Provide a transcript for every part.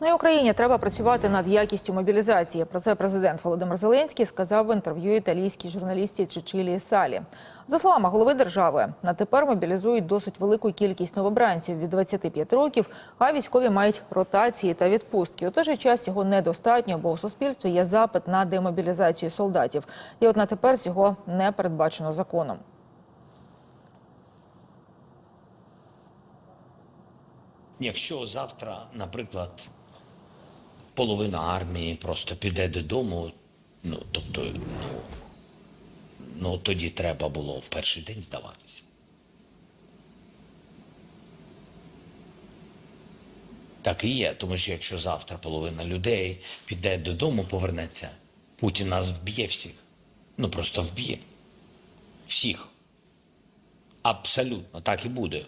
Ну і Україні треба працювати над якістю мобілізації. Про це президент Володимир Зеленський сказав в інтерв'ю італійській журналісті Чичилії Салі. За словами голови держави, на тепер мобілізують досить велику кількість новобранців від 25 років, а військові мають ротації та відпустки. У той же час цього недостатньо, бо у суспільстві є запит на демобілізацію солдатів. І от на тепер цього не передбачено законом. Якщо завтра, наприклад, половина армії просто піде додому, ну тобто, ну, ну тоді треба було в перший день здаватися. Так і є, тому що якщо завтра половина людей піде додому, повернеться, Путін нас вб'є всіх. Ну просто вб'є. Всіх. Абсолютно так і буде.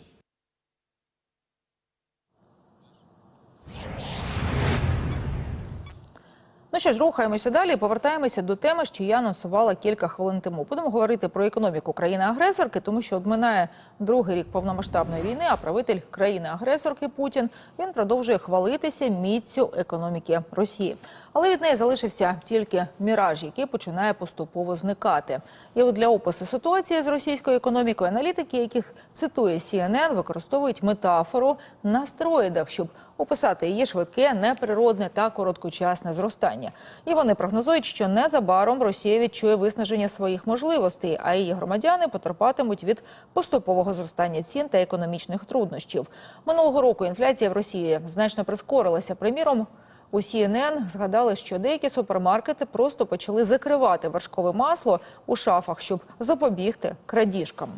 Що ж, рухаємося далі. і Повертаємося до теми, що я анонсувала кілька хвилин тому. Будемо говорити про економіку країни-агресорки, тому що одминає другий рік повномасштабної війни. А правитель країни-агресорки Путін він продовжує хвалитися міцю економіки Росії. Але від неї залишився тільки міраж, який починає поступово зникати. І от для опису ситуації з російською економікою аналітики, яких цитує CNN, використовують метафору на стероїдах, щоб описати її швидке, неприродне та короткочасне зростання. І вони прогнозують, що незабаром Росія відчує виснаження своїх можливостей, а її громадяни потерпатимуть від поступового зростання цін та економічних труднощів. Минулого року інфляція в Росії значно прискорилася. Приміром, у CNN згадали, що деякі супермаркети просто почали закривати вершкове масло у шафах, щоб запобігти крадіжкам.